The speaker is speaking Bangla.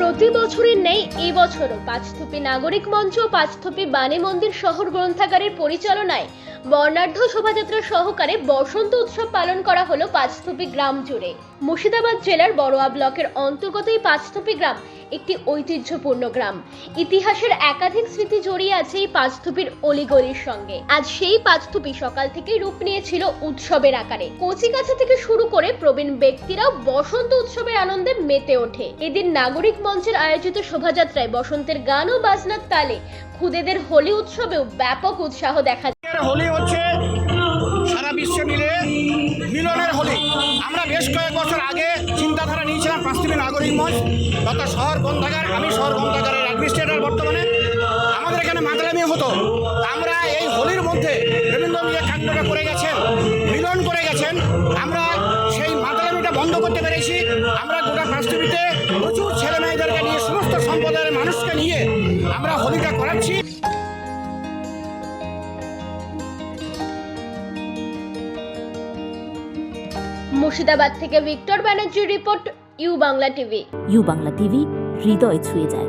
প্রতি বছরের নেই এবছরও বছরও পাঁচথুপি নাগরিক মঞ্চ পাঁচথুপি বাণী মন্দির শহর গ্রন্থাগারের পরিচালনায় বর্ণাঢ্য শোভাযাত্রা সহকারে বসন্ত উৎসব পালন করা হলো পাঁচথুপি গ্রাম জুড়ে। মুর্শিদাবাদ জেলার বড়োয়া ব্লকের অন্তর্গত এই পাঁচথুপি গ্রাম একটি ঐতিহ্যপূর্ণ গ্রাম। ইতিহাসের একাধিক স্মৃতি জড়িয়ে আছে এই পাঁচথুপির অলিগলির সঙ্গে। আজ সেই পাঁচথুপি সকাল থেকেই রূপ নিয়েছিল উৎসবের আকারে। কচিকাছা থেকে শুরু করে প্রবীণ ব্যক্তিরাও বসন্ত উৎসবের আনন্দে মেতে ওঠে। এদিন নাগরিক মঞ্চের আয়োজিত শোভাযাত্রায় বসন্তের গান ও বাজনার তালে খুদেদের হোলি উৎসবেও ব্যাপক উৎসাহ দেখা আজকের হোলি হচ্ছে সারা বিশ্বে মিলে মিলনের হোলি। আমরা বেশ কয়েক বছর আগে চিন্তাধারা নিয়েছিলাম পাঁচটি নাগরিক মঞ্চ, তথা শহর গ্রন্থাগার, আমি শহর গ্রন্থাগারের অ্যাডমিনিস্ট্রেটর বর্তমানে। আমাদের এখানে মাগলামি হতো। আমরা এই হোলির মধ্যে রবীন্দ্র নিয়ে কাণ্ডটা করে গেছেন, মিলন করে গেছেন। আমরা সেই মাগলামিটা বন্ধ করতে পেরেছি। আমরা গোটা পাঁচটিতে প্রচুর ছেলে মেয়েদেরকে নিয়ে সমস্ত সম্প্রদায়ের মানুষকে নিয়ে আমরা হোলিটা করাচ্ছি। মুর্শিদাবাদ থেকে ভিক্টর ব্যানার্জির report U Bangla TV. U Bangla TV হৃদয় ছুঁয়ে যায়।